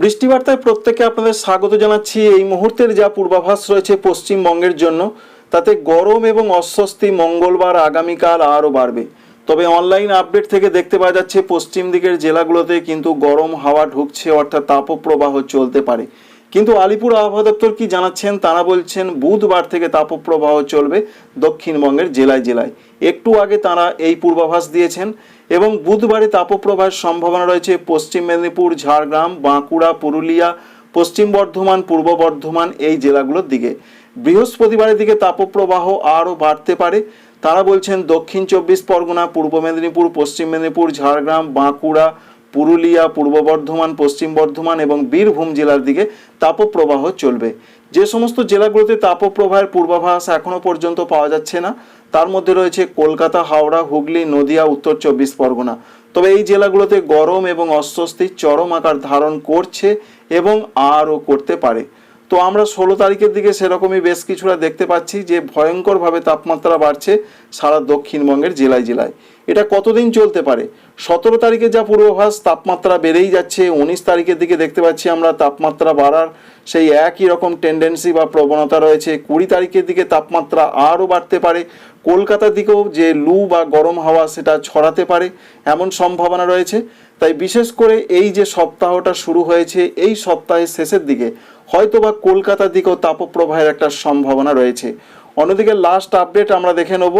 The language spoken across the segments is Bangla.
বৃষ্টিবার্তায় প্রত্যেকে আপনাদের স্বাগত জানাচ্ছি। এই মুহূর্তের যা পূর্বাভাস রয়েছে পশ্চিমবঙ্গের জন্য, তাতে গরম এবং অস্বস্তি মঙ্গলবার আগামীকাল আরও বাড়বে। তবে অনলাইন আপডেট থেকে দেখতে পাওয়া যাচ্ছে, পশ্চিম দিকের জেলাগুলোতে কিন্তু গরম হাওয়া ঢুকছে, অর্থাৎ তাপপ্রবাহ চলতে পারে। কিন্তু আলিপুর আবহাওয়া দপ্তর কি জানাচ্ছেন তারা বলছেন বুধবার থেকে তাপপ্রবাহ চলবে দক্ষিণবঙ্গের জেলায় জেলায়। একটু আগে তারা এই পূর্বাভাস দিয়েছেন এবং বুধবারে তাপপ্রবাহের সম্ভাবনা রয়েছে পশ্চিম মেদিনীপুর, ঝাড়গ্রাম, বাঁকুড়া, পুরুলিয়া, পশ্চিম বর্ধমান, পূর্ব বর্ধমান এই জেলাগুলোর দিকে। বৃহস্পতিবারের দিকে তাপপ্রবাহ আরও বাড়তে পারে। তারা বলছেন দক্ষিণ চব্বিশ পরগনা, পূর্ব মেদিনীপুর, পশ্চিম মেদিনীপুর, ঝাড়গ্রাম, বাঁকুড়া পুরুলিয়া, পূর্ব বর্ধমান, পশ্চিম বর্ধমান এবং বীরভূম জেলার দিকে তাপপ্রবাহ চলবে। যে সমস্ত জেলাগুলোতে তাপপ্রবাহের পূর্বাভাস এখনও পর্যন্ত পাওয়া যাচ্ছে না, তার মধ্যে রয়েছে কলকাতা, হাওড়া, হুগলি, নদিয়া, উত্তর চব্বিশ পরগনা। তবে এই জেলাগুলোতে গরম এবং অস্বস্তি চরম আকার ধারণ করছে এবং আরও করতে পারে। তো আমরা ষোলো তারিখের দিকে সেরকমই বেশ কিছুটা দেখতে পাচ্ছি যে ভয়ঙ্করভাবে তাপমাত্রা বাড়ছে সারা দক্ষিণবঙ্গের জেলায় জেলায়। এটা কতদিন চলতে পারে? সতেরো তারিখে যা পূর্বাভাস, তাপমাত্রা বেড়েই যাচ্ছে। উনিশ তারিখের দিকে দেখতে পাচ্ছি আমরা তাপমাত্রা বাড়ার সেই একই রকম টেন্ডেন্সি বা প্রবণতা রয়েছে। কুড়ি তারিখের দিকে তাপমাত্রা আরও বাড়তে পারে। কলকাতার দিকেও যে লু বা গরম হাওয়া সেটা ছড়াতে পারে, এমন সম্ভাবনা রয়েছে। তাই বিশেষ করে এই যে সপ্তাহটা শুরু হয়েছে, এই সপ্তাহের শেষের দিকে হয়তোবা কলকাতার দিকেও তাপপ্রবাহের একটা সম্ভাবনা রয়েছে। অন্যদিকে লাস্ট আপডেট আমরা দেখে নেব।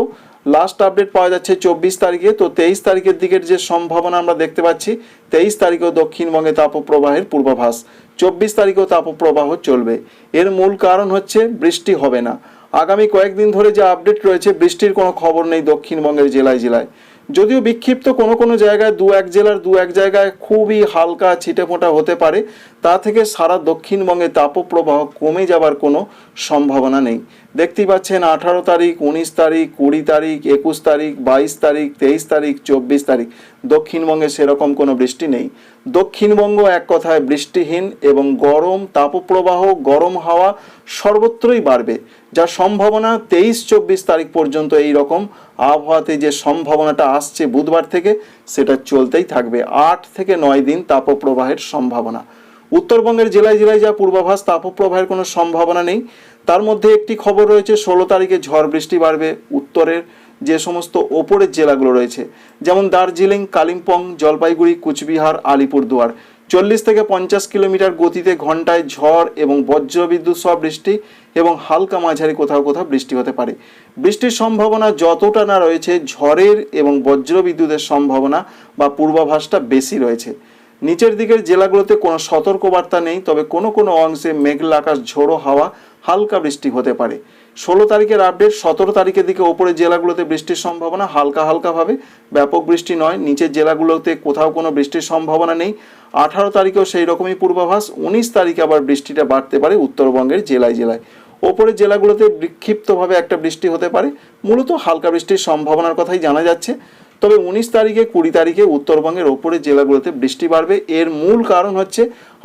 লাস্ট আপডেট পাওয়া যাচ্ছে চব্বিশ তারিখে। তো তেইশ তারিখের দিকের যে সম্ভাবনা আমরা দেখতে পাচ্ছি, তেইশ তারিখেও দক্ষিণবঙ্গে তাপপ্রবাহের পূর্বাভাস। চব্বিশ তারিখেও তাপপ্রবাহ চলবে। এর মূল কারণ হচ্ছে বৃষ্টি হবে না। আগামী কয়েকদিন ধরে যে আপডেট রয়েছে, বৃষ্টির কোনো খবর নেই দক্ষিণবঙ্গের জেলায় জেলায়। যদিও বিক্ষিপ্ত কোনো কোনো জায়গায় দু এক জেলার দু এক জায়গায় খুবই হালকা ছিটেফোঁটা হতে পারে তা থেকে সারা দক্ষিণবঙ্গে তাপপ্রবাহ কমে যাবার কোনো সম্ভাবনা নেই। দেখতেই পাচ্ছেন আঠারো তারিখ, উনিশ তারিখ, কুড়ি তারিখ, একুশ তারিখ, বাইশ তারিখ, তেইশ তারিখ, চব্বিশ তারিখ। দক্ষিণবঙ্গে সেরকম কোনো বৃষ্টি নেই। দক্ষিণবঙ্গ এক কথায় বৃষ্টিহীন এবং গরম, তাপপ্রবাহ, গরম হাওয়া সর্বত্রই বাড়বে। যার সম্ভাবনা তেইশ, চব্বিশ তারিখ পর্যন্ত এই রকম আবহাওয়াতে যে সম্ভাবনাটা আসছে বুধবার থেকে, সেটা চলতেই থাকবে। আট থেকে নয় দিন তাপপ্রবাহের সম্ভাবনা। উত্তরবঙ্গের জেলায় জেলায় যা পূর্বাভাস তাপপ্রবাহের কোনো সম্ভাবনা নেই। তার মধ্যে একটি খবর রয়েছে, ষোলো তারিখে ঝড় বৃষ্টি বাড়বে। উত্তরের যে সমস্ত ওপরের জেলাগুলো রয়েছে, যেমন দার্জিলিং, কালিম্পং, জলপাইগুড়ি, কুচবিহার, আলিপুরদুয়ার। চল্লিশ থেকে পঞ্চাশ কিলোমিটার গতিতে ঘন্টায় ঝড় এবং বজ্রবিদ্যুৎ সহ বৃষ্টি এবং হালকা মাঝারি কোথাও কোথাও বৃষ্টি হতে পারে। বৃষ্টির সম্ভাবনা যতটা না রয়েছে, ঝড়ের এবং বজ্রবিদ্যুতের সম্ভাবনা বা পূর্বাভাসটা বেশি রয়েছে। নিচের দিকের জেলাগুলোতে কোনো সতর্কবার্তা নেই, তবে কোনো কোনো অংশে মেঘলা আকাশ, ঝোড়ো হাওয়া, হালকা বৃষ্টি হতে পারে। ষোলো তারিখের আপডেট, সতেরো তারিখের দিকে ওপরের জেলাগুলোতে বৃষ্টির সম্ভাবনা হালকা হালকাভাবে। ব্যাপক বৃষ্টি নয়, নিচের জেলাগুলোতে কোথাও কোনো বৃষ্টির সম্ভাবনা নেই। আঠারো তারিখেও সেই রকমই পূর্বাভাস, উনিশ তারিখে আবার বৃষ্টিটা বাড়তে পারে উত্তরবঙ্গের জেলায় জেলায়। ওপরের জেলাগুলোতে বিক্ষিপ্তভাবে একটা বৃষ্টি হতে পারে, মূলত হালকা বৃষ্টির সম্ভাবনার কথাই জানা যাচ্ছে। তবে উনিশ তারিখে, কুড়ি তারিখে উত্তরবঙ্গের ওপরের জেলাগুলোতে বৃষ্টি বাড়বে। এর মূল কারণ হচ্ছে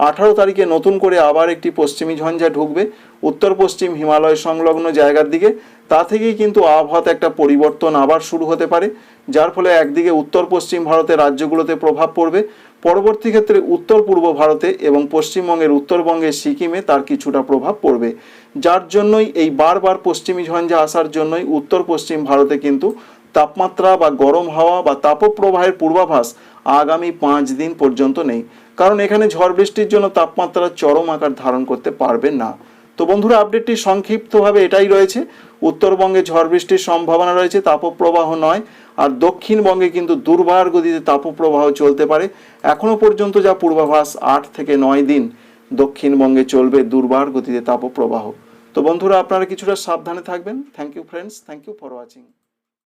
আঠারো তারিখে নতুন করে আবার একটি পশ্চিমী ঝঞ্ঝা ঢুকবে। উত্তর পশ্চিম হিমালয় সংলগ্ন জায়গার দিকে। তা থেকেই কিন্তু আবহাওয়াতে একটা পরিবর্তন আবার শুরু হতে পারে, যার ফলে একদিকে উত্তর পশ্চিম ভারতের রাজ্যগুলোতে প্রভাব পড়বে। পরবর্তী ক্ষেত্রে উত্তর পূর্ব ভারতে এবং পশ্চিমবঙ্গের উত্তরবঙ্গের সিকিমে তার কিছুটা প্রভাব পড়বে। যার জন্যই এই বারবার পশ্চিমী ঝঞ্ঝা আসার জন্যই উত্তর পশ্চিম ভারতে কিন্তু তাপমাত্রা বা গরম হাওয়া বা তাপপ্রবাহের পূর্বাভাস আগামী পাঁচ দিন পর্যন্ত নেই। কারণ এখানে ঝড় বৃষ্টির জন্য তাপমাত্রা চরম আকার ধারণ করতে পারবে না। তো বন্ধুরা, আপডেটটি সংক্ষিপ্তভাবে এটাই রয়েছে। উত্তরবঙ্গে ঝড় বৃষ্টির সম্ভাবনা রয়েছে, তাপপ্রবাহ নয়। আর দক্ষিণবঙ্গে কিন্তু দুর্বার গতিতে তাপপ্রবাহ চলতে পারে। এখনও পর্যন্ত যা পূর্বাভাস আট থেকে নয় দিন, দক্ষিণবঙ্গে চলবে দুর্বার গতিতে তাপপ্রবাহ। তো বন্ধুরা, আপনারা কিছুটা সাবধানে থাকবেন। Thank you friends thank you for watching